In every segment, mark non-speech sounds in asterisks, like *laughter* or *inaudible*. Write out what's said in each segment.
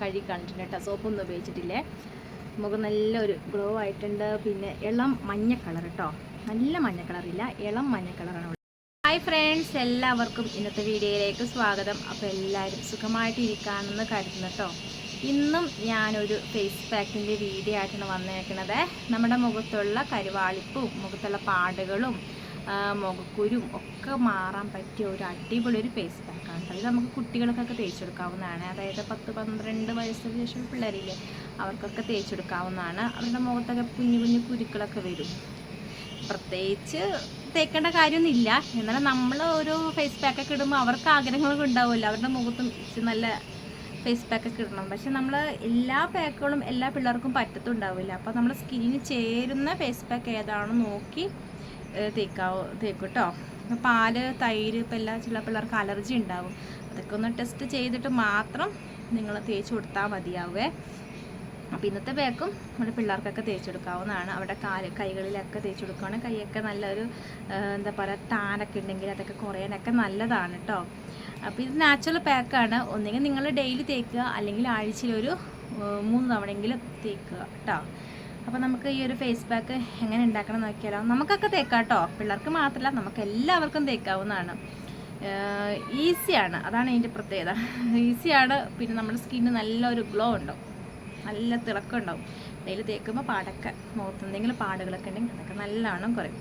കഴുകി കളഞ്ഞിട്ടുണ്ട് കേട്ടോ. സോപ്പൊന്നും ഉപയോഗിച്ചിട്ടില്ലേ. മുഖം നല്ലൊരു ഗ്ലോ ആയിട്ടുണ്ട്. പിന്നെ ഇളം മഞ്ഞ കളർ കേട്ടോ. നല്ല മഞ്ഞ കളറില്ല. ഇളം മഞ്ഞ കളറാണ് ഹായ് ഫ്രണ്ട്സ് എല്ലാവർക്കും ഇന്നത്തെ വീഡിയോയിലേക്ക് സ്വാഗതം. അപ്പോൾ എല്ലാവരും സുഖമായിട്ട് ഇരിക്കാമെന്ന് കരുതുന്നു കേട്ടോ. ഇന്നും ഞാനൊരു ഫേസ് പാക്കിന്റെ വീഡിയോ ആയിട്ടാണ് വന്നേക്കണത്. നമ്മുടെ മുഖത്തുള്ള കരുവാളിപ്പും മുഖത്തുള്ള പാടുകളും മുഖക്കുരും ഒക്കെ മാറാൻ പറ്റിയ ഒരു അടിപൊളി ഒരു ഫേസ് പാക്കാണ് കേട്ടോ. ഇത് നമുക്ക് കുട്ടികൾക്കൊക്കെ തേച്ചെടുക്കാവുന്നതാണ്. അതായത് പത്ത് പന്ത്രണ്ട് വയസ്സിന് ശേഷം പിള്ളേരില്ലേ അവർക്കൊക്കെ തേച്ചെടുക്കാവുന്നതാണ്. അവരുടെ മുഖത്തൊക്കെ കുഞ്ഞു കുഞ്ഞു കുരുക്കളൊക്കെ വരും. പ്രത്യേകിച്ച് തേക്കേണ്ട കാര്യമൊന്നുമില്ല. എന്നാലും നമ്മൾ ഒരു ഫേസ് പാക്കൊക്കെ ഇടുമ്പോൾ അവർക്ക് ആഗ്രഹങ്ങളൊക്കെ ഉണ്ടാവുമല്ലോ. അവരുടെ മുഖത്തും നല്ല ഫേസ് പാക്കൊക്കെ ഇടണം. പക്ഷെ നമ്മൾ എല്ലാ പാക്കുകളും എല്ലാ പിള്ളേർക്കും പറ്റത്തുണ്ടാവില്ല. അപ്പോൾ നമ്മൾ സ്കിന്നിന് ചേരുന്ന ഫേസ് പാക്ക് ഏതാണെന്ന് നോക്കി തേക്കാവോ തേക്കും കേട്ടോ അപ്പോൾ പാൽ തൈര് ഇപ്പം എല്ലാ ചില പിള്ളേർക്ക് അലർജി ഉണ്ടാവും. അതൊക്കെ ഒന്ന് ടെസ്റ്റ് ചെയ്തിട്ട് മാത്രം നിങ്ങൾ തേച്ച് കൊടുത്താൽ മതിയാവേ. അപ്പോൾ ഇന്നത്തെ പേക്കും നമ്മുടെ പിള്ളേർക്കൊക്കെ തേച്ച് കൊടുക്കാവുന്നതാണ്. അവിടെ കാൽ കൈകളിലൊക്കെ തേച്ച് കൊടുക്കുകയാണെങ്കിൽ കൈയൊക്കെ നല്ലൊരു എന്താ പറയുക താനൊക്കെ ഉണ്ടെങ്കിൽ അതൊക്കെ കുറയാനൊക്കെ നല്ലതാണ് കേട്ടോ അപ്പോൾ ഇത് നാച്ചുറൽ പാക്കാണ് ഒന്നുകിൽ നിങ്ങൾ ഡെയിലി തേക്കുക അല്ലെങ്കിൽ ആഴ്ചയിലൊരു മൂന്ന് തവണയെങ്കിലും തേക്കുക കേട്ടോ അപ്പോൾ നമുക്ക് ഈ ഒരു ഫേസ് പാക്ക് എങ്ങനെ ഉണ്ടാക്കണം നോക്കിയാലോ? നമുക്കൊക്കെ തേക്കാം കേട്ടോ പിള്ളേർക്ക് മാത്രമല്ല നമുക്ക് എല്ലാവർക്കും തേക്കാവുന്നതാണ്. ഈസിയാണ് അതാണ് ഇതിന്റെ പ്രത്യേകത. ഈസിയാണ് പിന്നെ നമ്മുടെ സ്കിന്നിന് നല്ലൊരു ഗ്ലോ ഉണ്ടാവും. നല്ല തിളക്കം ഉണ്ടാവും. അതിൽ തേക്കുമ്പോൾ പാടൊക്കെ മുഖത്ത് എന്തെങ്കിലും പാടുകളൊക്കെ ഉണ്ടെങ്കിൽ അതൊക്കെ നല്ലവണ്ണം കുറയും.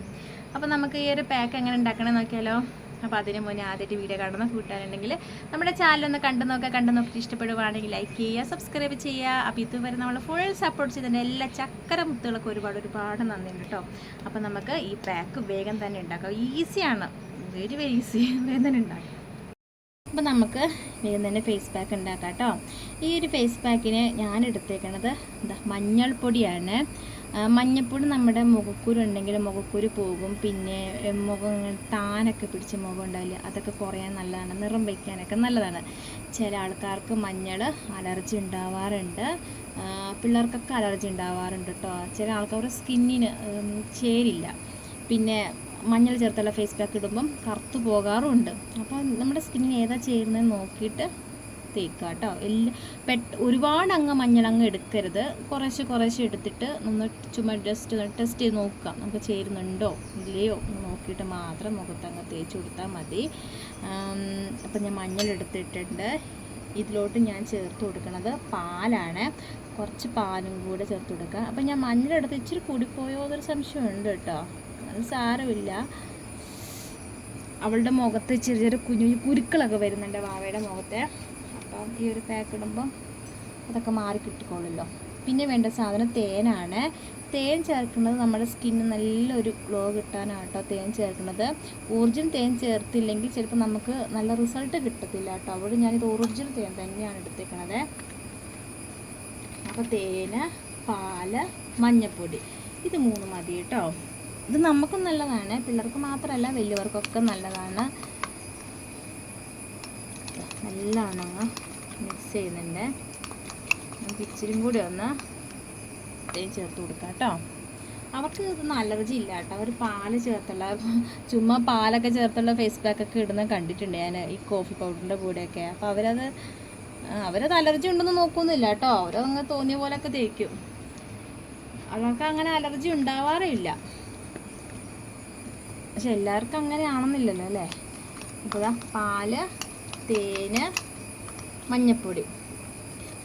അപ്പോൾ നമുക്ക് ഈ ഒരു പാക്ക് എങ്ങനെ ഉണ്ടാക്കണമെന്ന് നോക്കിയാലോ? അപ്പോൾ അതിന് മുന്നേ ആദ്യമായിട്ട് വീഡിയോ കാണുന്ന കൂട്ടാനുണ്ടെങ്കിൽ നമ്മുടെ ചാനലൊന്ന് കണ്ടു നോക്കുക. കണ്ടു നോക്കിയിട്ട് ഇഷ്ടപ്പെടുവാണെങ്കിൽ ലൈക്ക് ചെയ്യുക സബ്സ്ക്രൈബ് ചെയ്യുക. അപ്പോൾ ഇതുവരെ നമ്മൾ ഫുൾ സപ്പോർട്ട് ചെയ്തതിന്റെ എല്ലാ ചക്കര മുത്തുകളൊക്കെ ഒരുപാട് ഒരുപാട് നന്ദിയുണ്ട് കേട്ടോ. അപ്പോൾ നമുക്ക് ഈ പാക്ക് വേഗം തന്നെ ഉണ്ടാക്കാം. ഈസിയാണ് വെരി വെരി ഈസി വേഗം തന്നെ ഉണ്ടാക്കാം. അപ്പോൾ നമുക്ക് വേഗം തന്നെ ഫേസ് പാക്ക് ഉണ്ടാക്കാം കേട്ടോ. ഈ ഒരു ഫേസ് പാക്കിന് ഞാൻ എടുത്തേക്കണത് മഞ്ഞൾപ്പൊടിയാണ്. ആ, മഞ്ഞൾപ്പൊടി നമ്മുടെ മുഖക്കുരു ഉണ്ടെങ്കിൽ മുഖക്കുരു പോകും. പിന്നെ മുഖം താനൊക്കെ പിടിച്ച് മുഖം ഉണ്ടാവില്ല അതൊക്കെ കുറയാൻ നല്ലതാണ്. നിറം വയ്ക്കാനൊക്കെ നല്ലതാണ്. ചില ആൾക്കാർക്ക് മഞ്ഞൾ അലർജി ഉണ്ടാവാറുണ്ട്. പിള്ളേർക്കൊക്കെ അലർജി ഉണ്ടാവാറുണ്ട് കേട്ടോ. ചില ആൾക്കാരുടെ സ്കിന്നിന് ചേരില്ല. പിന്നെ മഞ്ഞൾ ചേർത്തുള്ള ഫേസ് പാക്ക് ഇടുമ്പം കറുത്തു പോകാറുമുണ്ട് അപ്പോൾ നമ്മുടെ സ്കിന്നിന് ഏതാ ചേരുന്നത് നോക്കിയിട്ട് തേക്കുക കേട്ടോ എല്ലാ പെട്ട് ഒരുപാട് അങ്ങ് മഞ്ഞളങ്ങ് എടുക്കരുത്. കുറേശ്ശെ കുറേശ്ശെ എടുത്തിട്ട് ഒന്ന് ചുമ്മാ ജസ്റ്റ് ടെസ്റ്റ് ചെയ്ത് നോക്കുക നമുക്ക് ചേരുന്നുണ്ടോ ഇല്ലയോ നോക്കിയിട്ട് മാത്രം മുഖത്തങ്ങ് തേച്ച് കൊടുത്താൽ മതി. അപ്പം ഞാൻ മഞ്ഞൾ എടുത്തിട്ടുണ്ട്. ഇതിലോട്ട് ഞാൻ ചേർത്ത് കൊടുക്കുന്നത് പാലാണ്. കുറച്ച് പാലും കൂടെ ചേർത്ത് കൊടുക്കുക അപ്പം ഞാൻ മഞ്ഞളെടുത്ത് ഇച്ചിരി കൂടിപ്പോയോ എന്നൊരു സംശയമുണ്ട് കേട്ടോ അത് സാരമില്ല. അവളുടെ മുഖത്ത് ചെറിയ ചെറിയ കുഞ്ഞു കുരുക്കളൊക്കെ വരുന്നുണ്ട് വാവയുടെ മുഖത്തെ. അപ്പം ഈ ഒരു പാക്ക് ഇടുമ്പം അതൊക്കെ മാറി കിട്ടിക്കോളുമല്ലോ പിന്നെ വേണ്ട സാധനം തേനാണ്. തേൻ ചേർക്കുന്നത് നമ്മുടെ സ്കിന്നിന് നല്ലൊരു ഗ്ലോ കിട്ടാനാണ് കേട്ടോ തേൻ ചേർക്കുന്നത്. ഒറിജിനൽ തേൻ ചേർത്തില്ലെങ്കിൽ ചിലപ്പോൾ നമുക്ക് നല്ല റിസൾട്ട് കിട്ടത്തില്ല കേട്ടോ. അവിടെ ഞാനിത് ഒറിജിനൽ തേൻ തന്നെയാണ് എടുത്തേക്കണത്. അപ്പോൾ തേന് പാൽ മഞ്ഞൾപ്പൊടി ഇത് മൂന്ന് മതി കേട്ടോ. ഇത് നമുക്കും നല്ലതാണ്. പിള്ളേർക്ക് മാത്രമല്ല വലിയവർക്കൊക്കെ നല്ലതാണ്. നല്ലതാണോ? മിക്സ് ചെയ്യുന്നുണ്ട്. നമുക്ക് ഇച്ചിരി കൂടി ഒന്ന് ചേർത്ത് കൊടുക്കാം കേട്ടോ. അവർക്ക് ഇതൊന്നും അലർജി ഇല്ല കേട്ടോ. അവർ പാൽ ചേർത്തുള്ള *laughs* ചുമ്മാ പാലൊക്കെ ചേർത്തുള്ള ഫേസ് പാക്കൊക്കെ ഇടുന്ന കണ്ടിട്ടുണ്ട് ഞാൻ ഈ കോഫി പൗഡറിന്റെ കൂടെയൊക്കെ. അപ്പോൾ അവരത് അവരത് അലർജി ഉണ്ടെന്ന് നോക്കുന്നില്ല കേട്ടോ. അവരങ്ങ് തോന്നിയ പോലെയൊക്കെ തേക്കും. അവർക്ക് അങ്ങനെ അലർജി ഉണ്ടാവാറില്ല പക്ഷെ എല്ലാവർക്കും അങ്ങനെയാണെന്നില്ലല്ലോ അല്ലേ? അപ്പോൾ പാൽ തേന് മഞ്ഞപ്പൊടി.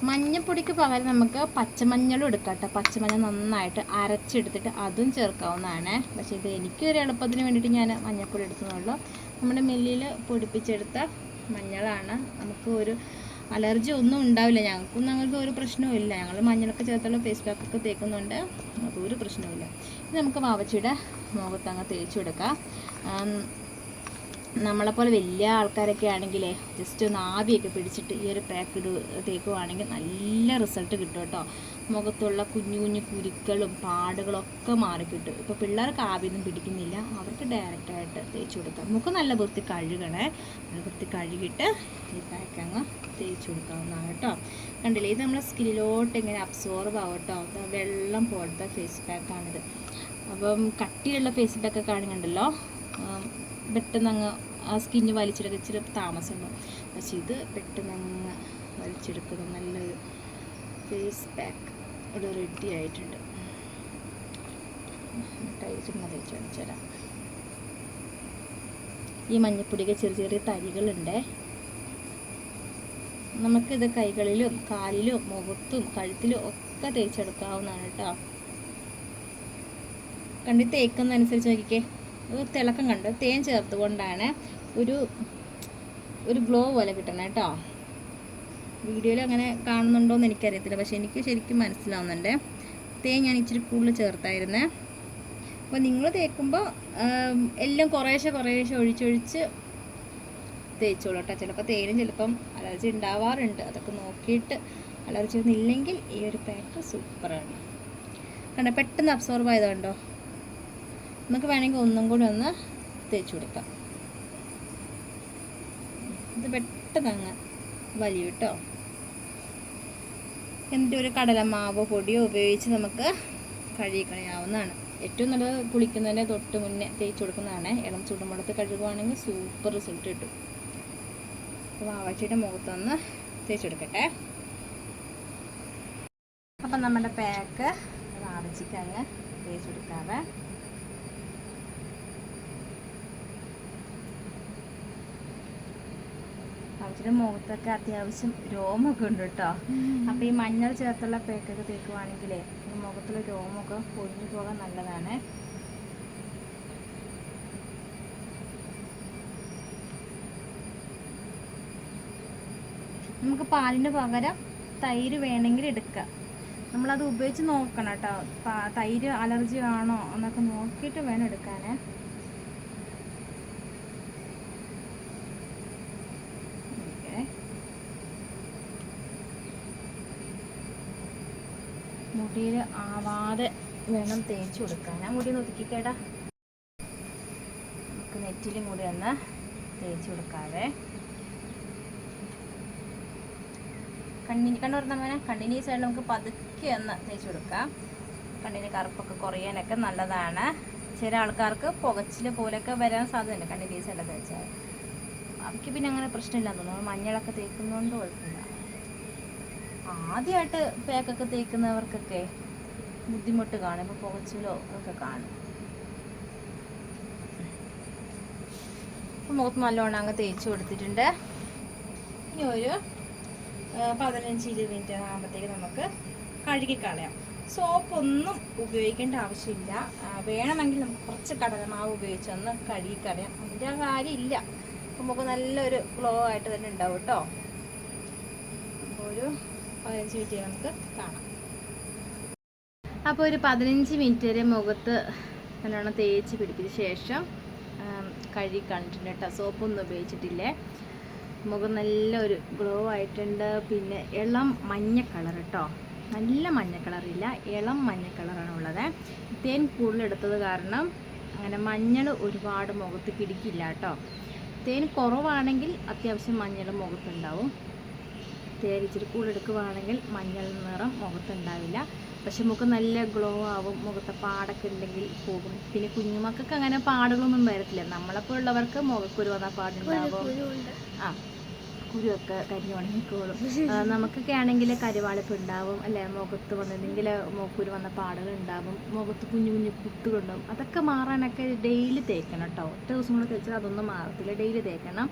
മഞ്ഞപ്പൊടിക്ക് പകരം നമുക്ക് പച്ചമഞ്ഞളും എടുക്കാം കേട്ടോ പച്ചമഞ്ഞൾ നന്നായിട്ട് അരച്ചെടുത്തിട്ട് അതും ചേർക്കാവുന്നതാണ്. പക്ഷേ ഇത് എനിക്കൊരു എളുപ്പത്തിന് വേണ്ടിയിട്ട് ഞാൻ മഞ്ഞപ്പൊടി എടുക്കുന്നുള്ളൂ നമ്മുടെ മില്ലിൽ പൊടിപ്പിച്ചെടുത്ത മഞ്ഞളാണ്. നമുക്ക് ഒരു അലർജി ഒന്നും ഉണ്ടാവില്ല. ഞങ്ങൾക്കൊന്നും അങ്ങനത്തെ ഒരു പ്രശ്നവും ഇല്ല. ഞങ്ങൾ മഞ്ഞളൊക്കെ ചേർത്തുള്ള ഫേസ് പാക്കൊക്കെ തേക്കുന്നുണ്ട്. അതൊരു പ്രശ്നവുമില്ല. ഇത് നമുക്ക് വാവച്ചിയുടെ മുഖത്ത് അങ്ങ് തേച്ചു കൊടുക്കാം. നമ്മളെപ്പോലെ വലിയ ആൾക്കാരൊക്കെ ആണെങ്കിലേ ജസ്റ്റ് ഒന്ന് ആവിയൊക്കെ പിടിച്ചിട്ട് ഈ ഒരു പാക്ക് ഇട് തേക്കുവാണെങ്കിൽ നല്ല റിസൾട്ട് കിട്ടും കേട്ടോ. മുഖത്തുള്ള കുഞ്ഞു കുഞ്ഞു കുരുക്കളും പാടുകളും ഒക്കെ മാറിക്കിട്ടും ഇപ്പോൾ പിള്ളേർക്ക് ആവിയൊന്നും പിടിക്കുന്നില്ല. അവർക്ക് ഡയറക്റ്റായിട്ട് തേച്ച് കൊടുക്കാം. മുഖം നല്ല വൃത്തി കഴുകണേ. നല്ല വൃത്തി കഴുകിയിട്ട് ഈ പാക്ക് അങ്ങ് തേച്ച് കൊടുക്കാവുന്നതാണ് കേട്ടോ. കണ്ടില്ലേ ഇത് നമ്മളെ സ്കിന്നിലോട്ട് ഇങ്ങനെ അബ്സോർബ് ആവും കേട്ടോ. വെള്ളം പോലത്തെ ഫേസ് പാക്കാണിത് അപ്പം കട്ടിയുള്ള ഫേസ് പാക്കൊക്കെ ആണെങ്കിലുണ്ടല്ലോ പെട്ടെന്ന് അങ്ങ് ആ സ്കിന്ന് വലിച്ചെടുക്കുക ഇച്ചിരി താമസമുണ്ടാവും പക്ഷെ ഇത് പെട്ടെന്ന് അങ്ങ് വലിച്ചെടുക്കുന്ന നല്ലൊരു ഫേസ് പാക്ക് ഇവിടെ റെഡി ആയിട്ടുണ്ട്. ഈ മഞ്ഞപ്പൊടിക്ക് ചെറിയ ചെറിയ തരികളുണ്ട്. നമുക്കിത് കൈകളിലും കാലിലും മുഖത്തും കഴുത്തിലും ഒക്കെ തേച്ചെടുക്കാവുന്നതാണ് കേട്ടോ. കണ്ടി തേക്കുന്നതനുസരിച്ച് നോക്കിക്കേ. ഒരു തിളക്കം കണ്ട് തേൻ ചേർത്തുകൊണ്ടാണ് ഒരു ഒരു ഗ്ലോ പോലെ കിട്ടണം കേട്ടോ. വീഡിയോയിൽ അങ്ങനെ കാണുന്നുണ്ടോ എന്ന് എനിക്കറിയത്തില്ല. പക്ഷെ എനിക്ക് ശരിക്കും മനസ്സിലാവുന്നുണ്ട്. തേൻ ഞാൻ ഇച്ചിരി കൂടുതൽ ചേർത്തായിരുന്നേ. അപ്പോൾ നിങ്ങൾ തേക്കുമ്പോൾ എല്ലാം കുറേശ്ശെ കുറേശ്ശെ ഒഴിച്ചൊഴിച്ച് തേച്ചോളൂ കേട്ടോ. ചിലപ്പോൾ തേനും ചിലപ്പം അലർജി ഉണ്ടാവാറുണ്ട്. അതൊക്കെ നോക്കിയിട്ട് അലർജി ഒന്നും ഇല്ലെങ്കിൽ ഈ ഒരു പാക്ക് സൂപ്പറാണ്. കണ്ടോ പെട്ടെന്ന് അബ്സോർബ് ആയതുണ്ടോ നമുക്ക് വേണമെങ്കിൽ ഒന്നും കൂടി ഒന്ന് തേച്ച് കൊടുക്കാം ഇത് പെട്ടെന്ന് വലിയ കേട്ടോ. എന്നിട്ട് ഒരു കടലമാവോ പൊടിയോ ഉപയോഗിച്ച് നമുക്ക് കഴുകിക്കളയാവുന്നതാണ്. ഏറ്റവും നല്ലത് കുളിക്കുന്നതിന്റെ തൊട്ട് മുന്നേ തേച്ച് കൊടുക്കുന്നതാണ്. ഇളം ചൂടുവെള്ളത്തിൽ കഴുകുവാണെങ്കിൽ സൂപ്പർ റിസൾട്ട് കിട്ടും. വാവച്ചിയുടെ മുഖത്തൊന്ന് തേച്ചെടുക്കട്ടെ അപ്പം നമ്മുടെ പാക്ക് വാവച്ചിക്ക് അങ്ങ് തേച്ചെടുക്കാവേ വാവച്ചിയുടെ മുഖത്തൊക്കെ അത്യാവശ്യം രോമൊക്കെ ഉണ്ട് കേട്ടോ. അപ്പോൾ ഈ മഞ്ഞൾ ചേർത്തുള്ള പേക്കൊക്കെ തേക്കുവാണെങ്കിലേ മുഖത്തുള്ള രോമൊക്കെ പൊഴിഞ്ഞു പോകാൻ നല്ലതാണ്. നമുക്ക് പാലിന് പകരം തൈര് വേണമെങ്കിൽ എടുക്കാം. നമ്മളത് ഉപയോഗിച്ച് നോക്കണം കേട്ടോ. തൈര് അലർജി ആണോ എന്നൊക്കെ നോക്കിയിട്ട് വേണം എടുക്കാനേ. മുടിയിൽ ആവാതെ വേണം തേച്ച് കൊടുക്കാൻ. ആ മുടി നോക്കിക്കേടാ നമുക്ക് നെറ്റിലും കൂടി ഒന്ന് തേച്ച് കൊടുക്കാവേ. കണ്ണിന് കണ്ണ് പറഞ്ഞ കണ്ണിന് ഈ സൈഡിൽ നമുക്ക് പതുക്കെ ഒന്ന് തേച്ച് കൊടുക്കാം. കണ്ണിന് കറുപ്പൊക്കെ കുറയാനൊക്കെ നല്ലതാണ്. ചില ആൾക്കാർക്ക് പുകച്ചിൽ പോലെയൊക്കെ വരാൻ സാധ്യതയുണ്ട് കണ്ണിന് ഈ സൈഡിൽ തേച്ചാൽ. അവർക്ക് പിന്നെ അങ്ങനെ പ്രശ്നമില്ലാന്ന് തോന്നുന്നു. മഞ്ഞളൊക്കെ തേക്കുന്നതുകൊണ്ട് കുഴപ്പമില്ല. ആദ്യമായിട്ട് പാക്കൊക്കെ തേക്കുന്നവർക്കൊക്കെ ബുദ്ധിമുട്ട് കാണും. ഇപ്പോൾ പുകച്ചിലോ ഒക്കെ കാണും. മുഖത്ത് നല്ലോണം അങ്ങ് തേച്ച് കൊടുത്തിട്ടുണ്ട്. ഇനി ഒരു പതിനഞ്ച് ഇരുപത് മിനിറ്റ് ആകുമ്പോഴത്തേക്ക് നമുക്ക് കഴുകിക്കളയാം സോപ്പ് ഒന്നും ഉപയോഗിക്കേണ്ട ആവശ്യമില്ല. വേണമെങ്കിൽ നമുക്ക് കുറച്ച് കടലമാവ് ഉപയോഗിച്ചൊന്ന് കഴുകിക്കളയാം അതിന്റെ കാര്യമില്ല. നമുക്ക് നല്ലൊരു ഗ്ലോ ആയിട്ട് തന്നെ ഉണ്ടാവും കേട്ടോ. ഒരു പതിനഞ്ച് മിനിറ്റ് നമുക്ക് കാണാം. അപ്പോൾ ഒരു പതിനഞ്ച് മിനിറ്റ് വരെ മുഖത്ത് നല്ലോണം തേച്ച് പിടിപ്പിച്ച ശേഷം കഴുകി കളഞ്ഞിട്ടുണ്ട് കേട്ടോ. സോപ്പൊന്നും ഉപയോഗിച്ചിട്ടില്ലേ? മുഖം നല്ല ഒരു ഗ്ലോ ആയിട്ടുണ്ട്. പിന്നെ ഇളം മഞ്ഞ കളർ കേട്ടോ. നല്ല മഞ്ഞ കളറില്ല ഇളം മഞ്ഞ കളറാണ് ഉള്ളത്. തേൻ കൂടുതലെടുത്തത് കാരണം അങ്ങനെ മഞ്ഞൾ ഒരുപാട് മുഖത്ത് പിടിക്കില്ല കേട്ടോ. തേൻ കുറവാണെങ്കിൽ അത്യാവശ്യം മഞ്ഞൾ മുഖത്തുണ്ടാവും. തേൻ ഇച്ചിരി കൂടുതലെടുക്കുവാണെങ്കിൽ മഞ്ഞൾ നിറം മുഖത്തുണ്ടാവില്ല. പക്ഷെ മുഖം നല്ല ഗ്ലോ ആവും മുഖത്തെ പാടൊക്കെ ഉണ്ടെങ്കിൽ പോകും. പിന്നെ കുഞ്ഞുമക്കൾക്ക് അങ്ങനെ പാടുകളൊന്നും വരത്തില്ല. നമ്മളെപ്പോലുള്ളവർക്ക് മുഖക്കുരു വന്ന പാടുണ്ടാവും. ആ. കുരുവൊക്കെ കരിഞ്ഞു ഉണങ്ങിക്കോളും *laughs* നമുക്കൊക്കെ ആണെങ്കിൽ കരുവാളിപ്പ് ഉണ്ടാവും അല്ലെ? മുഖത്ത് വന്നിട്ടുണ്ടെങ്കിൽ മോക്കൂര് വന്ന പാടുകൾ ഉണ്ടാവും മുഖത്ത് കുഞ്ഞു കുഞ്ഞു കുത്തുകളുണ്ടാവും അതൊക്കെ മാറാനൊക്കെ ഡെയിലി തേക്കണം കേട്ടോ ഒറ്റ ദിവസം കൂടെ തേച്ചാൽ അതൊന്നും മാറത്തില്ല. ഡെയിലി തേക്കണം.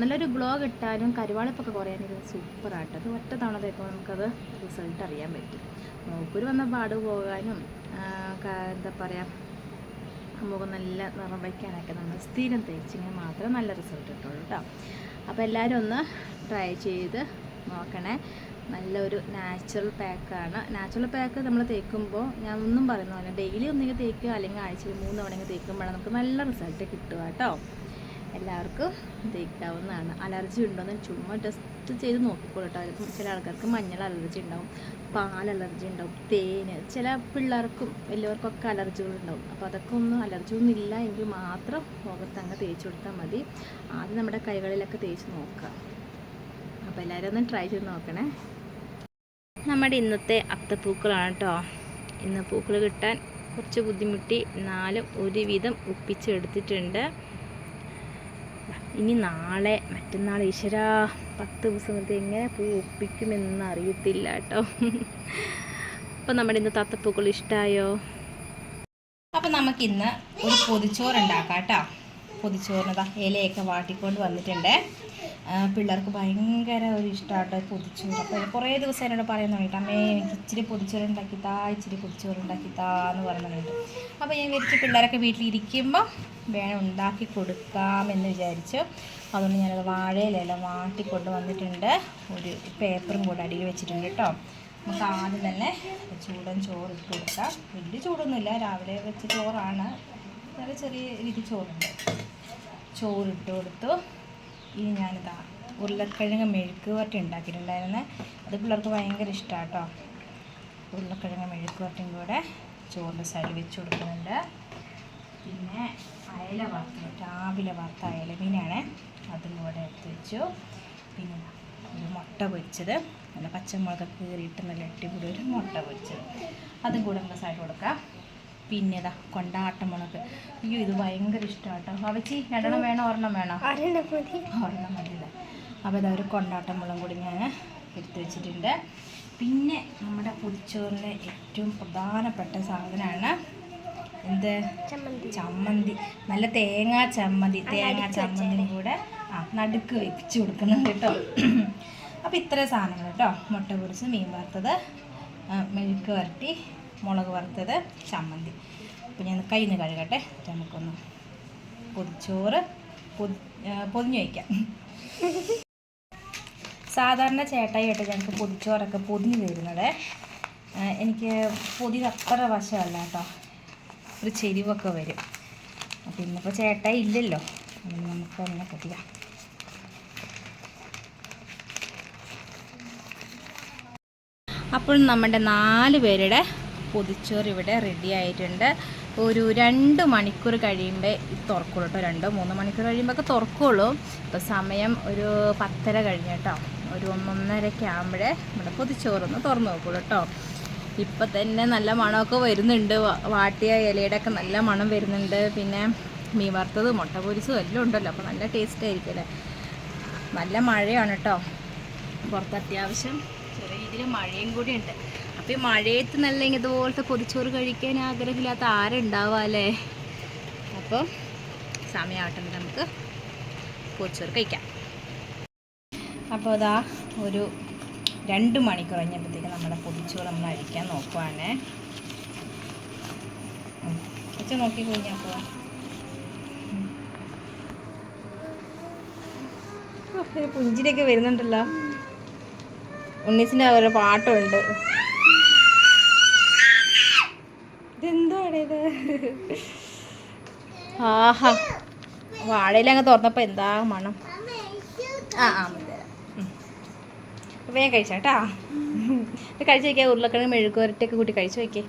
നല്ലൊരു ഗ്ലോ കിട്ടാനും കരുവാളിപ്പൊക്കെ കുറയാനും ഇത് സൂപ്പറായിട്ട് അത് ഒറ്റ തവണ തേക്കുമ്പോൾ നമുക്കത് റിസൾട്ട് അറിയാൻ പറ്റും. മോക്കൂര് വന്ന പാട് പോകാനും എന്താ പറയുക മുഖം നല്ല നിറം വയ്ക്കാനൊക്കെ നമ്മൾ സ്ഥിരം തേച്ചെങ്കിൽ മാത്രമേ നല്ല റിസൾട്ട് കിട്ടുള്ളൂ കേട്ടോ അപ്പോൾ എല്ലാവരും ഒന്ന് ട്രൈ ചെയ്ത് നോക്കണേ. നല്ലൊരു നാച്ചുറൽ പാക്കാണ് നാച്ചുറൽ പാക്ക് നമ്മൾ തേക്കുമ്പോൾ ഞാൻ ഒന്നും പറയുന്നതല്ല ഡെയിലി ഒന്നെങ്കിൽ തേക്കുക അല്ലെങ്കിൽ ആഴ്ചയിൽ മൂന്ന് തവണ തേക്കുമ്പോഴാണ് നമുക്ക് നല്ല റിസൾട്ട് കിട്ടുക കേട്ടോ. എല്ലാവർക്കും ഉപയോഗിക്കാവുന്നതാണ് അലർജി ഉണ്ടോയെന്ന് ചുമ്മാ ടെസ്റ്റ് ചെയ്ത് നോക്കിക്കോളൂ കേട്ടോ ചില ആൾക്കാർക്ക് മഞ്ഞൾ അലർജി ഉണ്ടാവും പാൽ അലർജി ഉണ്ടാവും തേന് ചില പിള്ളേർക്കും അലർജികൾ ഉണ്ടാവും. അപ്പോൾ അതൊക്കെ ഒന്നും അലർജി ഒന്നും ഇല്ല എങ്കിൽ മാത്രം മുഖത്ത് അങ്ങ് തേച്ച് കൊടുത്താൽ മതി. ആദ്യം നമ്മുടെ കൈകളിലൊക്കെ തേച്ച് നോക്കുക. അപ്പോൾ എല്ലാവരും ഒന്ന് ട്രൈ ചെയ്ത് നോക്കണേ. നമ്മുടെ ഇന്നത്തെ അത്തപ്പൂക്കളാണ് കേട്ടോ ഇന്ന് പൂക്കൾ കിട്ടാൻ കുറച്ച് ബുദ്ധിമുട്ടി എന്നാലും ഒരുവിധം ഒപ്പിച്ചെടുത്തിട്ടുണ്ട്. ഇനി നാളെ മറ്റന്നാൾ ഈശ്വര പത്ത് ദിവസം ഇത് എങ്ങനെ പൂ ഒപ്പിക്കുമെന്ന് അറിയത്തില്ല കേട്ടോ. അപ്പം നമ്മുടെ ഇന്ന് തത്തപ്പൂക്കൾ ഇഷ്ടമായോ അപ്പം നമുക്കിന്ന് ഒരു പൊതിച്ചോറ് ഉണ്ടാക്കാം കേട്ടോ പൊതിച്ചോറിനതാ ഇലയൊക്കെ വാട്ടിക്കൊണ്ട് വന്നിട്ടുണ്ട്. പിള്ളേർക്ക് ഭയങ്കര ഒരു ഇഷ്ടമാണ് പൊതിച്ചോറ്. അപ്പോൾ കുറേ ദിവസം എന്നോട് പറയാൻ തുടങ്ങിയിട്ട് അമ്മേ എനിക്ക് ഇച്ചിരി പൊതിച്ചോറ് ഉണ്ടാക്കി താ ഇച്ചിരി പൊതിച്ചോറ് ഉണ്ടാക്കി താ എന്ന് പറയുന്നുണ്ട് അപ്പോൾ ഞാൻ വിചാരിച്ചു പിള്ളേരൊക്കെ വീട്ടിലിരിക്കുമ്പോൾ വേണം ഉണ്ടാക്കി കൊടുക്കാമെന്ന് വിചാരിച്ചു. അതുകൊണ്ട് ഞാനത് വാഴയിലെല്ലാം വാട്ടിക്കൊണ്ട് വന്നിട്ടുണ്ട്. ഒരു പേപ്പറും കൂടെ അടിയിൽ വെച്ചിട്ടുണ്ട് കേട്ടോ. നമുക്ക് ആദ്യം തന്നെ ചൂടൻ ചോറ് ഇട്ട് കൊടുക്കാം. വലിയ ചൂടൊന്നുമില്ല രാവിലെ വെച്ച ചോറാണ്. നല്ല ചെറിയ രീതി ചോറുണ്ട്. ചോറിട്ട് കൊടുത്തു. ഇനി ഞാനിതാ ഉരുളക്കിഴങ്ങ് മെഴുക്ക് വരട്ടി ഉണ്ടാക്കിയിട്ടുണ്ടായിരുന്നേ. അത് പിള്ളേർക്ക് ഭയങ്കര ഇഷ്ടമാണ് കേട്ടോ ഉരുളക്കിഴങ്ങ് മെഴുക്ക് വരട്ടിയും കൂടെ ചോറിന്റെ സൈഡിൽ വെച്ച് കൊടുക്കുന്നുണ്ട്. പിന്നെ അയല വറുത്ത് രാവിലെ വറുത്ത അയല മീനാണ് അതും കൂടെ എടുത്ത് വെച്ചു. പിന്നെ ഒരു മുട്ട പൊരിച്ചത്. നല്ല പച്ചമുളക് കീറിയിട്ട് നല്ല അടിപൊളി ഒരു മുട്ട പൊരിച്ചത്. അതും കൂടെ നമുക്ക് സൈഡ് കൊടുക്കാം. പിന്നെ ഇതാ കൊണ്ടാട്ടമുളക് അയ്യോ ഇത് ഭയങ്കര ഇഷ്ടമാണ് കേട്ടോ അവച്ചി രണ്ടെണ്ണം വേണോ ഒരെണ്ണം വേണോ? ഒരെണ്ണം മതി. അപ്പോൾ ഇതാ ഒരു കൊണ്ടാട്ടമുളകും കൂടി ഞാൻ എടുത്ത് വെച്ചിട്ടുണ്ട്. പിന്നെ നമ്മുടെ പുതിച്ചോറിന്റെ ഏറ്റവും പ്രധാനപ്പെട്ട സാധനമാണ് എന്ത്? ചമ്മന്തി. നല്ല തേങ്ങാ ചമ്മന്തി. തേങ്ങാ ചമ്മന്തിയും കൂടെ ആ നടുക്ക് വെപ്പിച്ച് കൊടുക്കുന്നുണ്ട് കേട്ടോ. അപ്പോൾ ഇത്ര സാധനങ്ങൾ കേട്ടോ. മുട്ട പൊരിച്ച് മീൻ വറുത്തത് മെഴുക്ക് വരട്ടി മുളക് വറുത്തത് ചമ്മന്തി. അപ്പോൾ ഞാൻ കയ്യിൽ നിന്ന് കഴുകട്ടെ നമുക്കൊന്ന് പൊതിച്ചോറ് പൊതി പൊതിഞ്ഞ് വയ്ക്കാം സാധാരണ ചേട്ടായിട്ട് ഞങ്ങൾക്ക് പൊതിച്ചോറൊക്കെ പൊതിഞ്ഞ് തരുന്നത്. എനിക്ക് പൊതി അത്ര വശമല്ല കേട്ടോ. ഒരു ചെരിവൊക്കെ വരും. അപ്പം ഇന്നിപ്പോൾ ചേട്ടായി ഇല്ലല്ലോ. അതുകൊണ്ട് നമുക്ക് അങ്ങനെ പൊതിയാം. അപ്പോൾ നമ്മുടെ നാല് പേരുടെ പൊതിച്ചോറ് ഇവിടെ റെഡി ആയിട്ടുണ്ട്. ഒരു രണ്ട് മണിക്കൂർ കഴിയുമ്പോൾ ഇത് തുറക്കുള്ളൂ കേട്ടോ. രണ്ടോ മൂന്ന് മണിക്കൂർ കഴിയുമ്പോൾ ഒക്കെ തുറക്കുള്ളൂ. ഇപ്പോൾ സമയം ഒരു പത്തര കഴിഞ്ഞ കേട്ടോ. ഒരു ഒന്നൊന്നരയ്ക്ക് ആകുമ്പോഴേ നമ്മുടെ പൊതിച്ചോറൊന്ന് തുറന്നു നോക്കുള്ളൂ കേട്ടോ. ഇപ്പം തന്നെ നല്ല മണമൊക്കെ വരുന്നുണ്ട്. വാട്ടിയ ഇലയുടെ ഒക്കെ നല്ല മണം വരുന്നുണ്ട്. പിന്നെ മീൻ വറുത്തത് മുട്ട പൊരിച്ചതും എല്ലാം ഉണ്ടല്ലോ. അപ്പോൾ നല്ല ടേസ്റ്റ് ആയിരിക്കും അല്ലേ? നല്ല മഴയാണ് കേട്ടോ. പുറത്ത് അത്യാവശ്യം ചെറിയ രീതിയിൽ മഴയും കൂടി ഉണ്ട്. ഈ മഴയത്ത് നല്ല ഇതുപോലത്തെ പൊതിച്ചോറ് കഴിക്കാൻ ആഗ്രഹമില്ലാത്ത ആരുണ്ടാവുക അല്ലേ അപ്പോൾ സമയമാവട്ടെ നമുക്ക് പൊതിച്ചോറ് കഴിക്കാം. അപ്പോൾ അതാ ഒരു രണ്ട് മണിക്കൂർ കഴിഞ്ഞപ്പോഴത്തേക്ക് നമ്മുടെ പൊതിച്ചോറ് നമ്മൾ അഴിക്കാൻ നോക്കുവാണ്. ഉച്ച നോക്കി കഴിഞ്ഞാൽ പോവാം. പുഞ്ചിരിയൊക്കെ വരുന്നുണ്ടല്ലോ. ഉണ്ണീസിന്റെ ഓരോ പാട്ടുണ്ട്. ആഹാ. വാഴയിലങ്ങ് തുറന്നപ്പോൾ എന്താ മണം? ആ ആ. വേഗം കഴിച്ചാട്ടാ ഇത് കഴിച്ച് വയ്ക്കുക ഉരുളക്കിഴങ്ങ് മെഴുകുരട്ടൊക്കെ കൂട്ടി കഴിച്ച് വയ്ക്കേ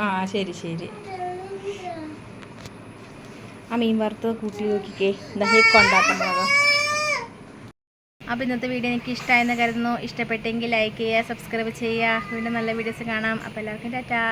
ആ. ശരി ശരി. ആ മീൻ വറുത്തത് കൂട്ടി നോക്കിക്കേ. കൊണ്ടാട്ടം മുളക് അപ്പോൾ ഇന്നത്തെ വീഡിയോ എനിക്ക് ഇഷ്ടമായെന്ന് കരുതുന്നു. ഇഷ്ടപ്പെട്ടെങ്കിൽ ലൈക്ക് ചെയ്യുക സബ്സ്ക്രൈബ് ചെയ്യുക. വീണ്ടും നല്ല വീഡിയോസ് കാണാം. അപ്പോൾ എല്ലാവർക്കും ടാറ്റാ.